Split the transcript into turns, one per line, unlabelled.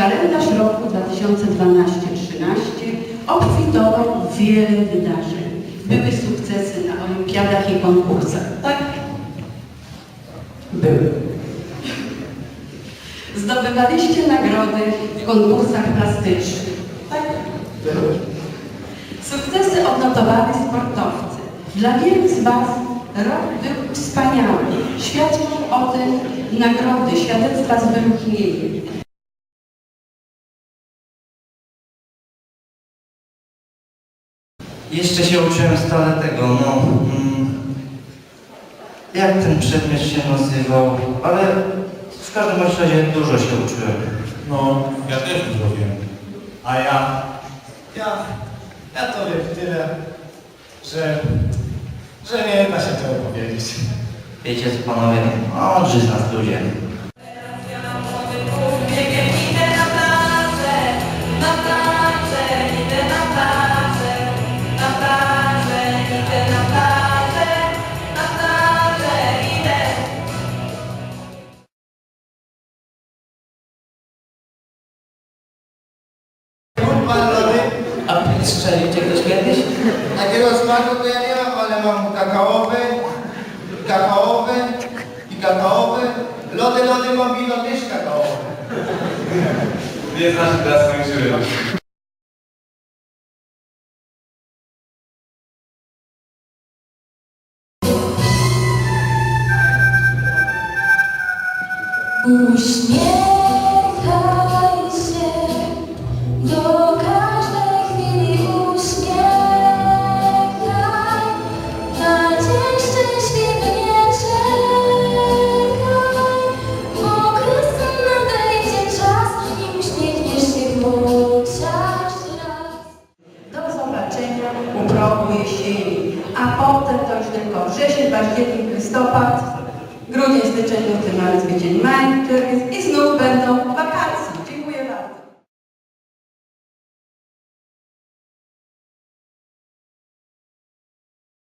Kalendarz roku 2012-13 obfitował wiele wydarzeń. Były sukcesy na olimpiadach i konkursach, tak? Były. Zdobywaliście nagrody w konkursach plastycznych, tak? Były. Sukcesy odnotowali sportowcy. Dla wielu z Was rok był wspaniały. Świadczą o tym nagrody, świadectwa z wyróżnieniem.
Jeszcze się uczyłem stale tego, no... Mm, jak ten przedmiot się nazywał, ale w każdym razie dużo się uczyłem.
No, ja też dużo wiem.
A ja? Ja, ja to wiem tyle, że, że nie da się tego powiedzieć.
Wiecie co panowie, mądrzy z nas ludzie.
Biegiem idę na plażę, na plażę,
strzelił cię ktoś kiedyś?
takiego smaku to ja nie mam, ale mam kakaowe, kakaowe i kakaowe. Lody, lody mam wino też kakaowe.
Nie znasz teraz skończyłem.
Uśmiechaj
Zobaczenia u progu jesieni, a potem to już tylko wrzesień, październik, listopad, grudzień, styczeń, luty, marzec, kwiecień, maj, czerwiec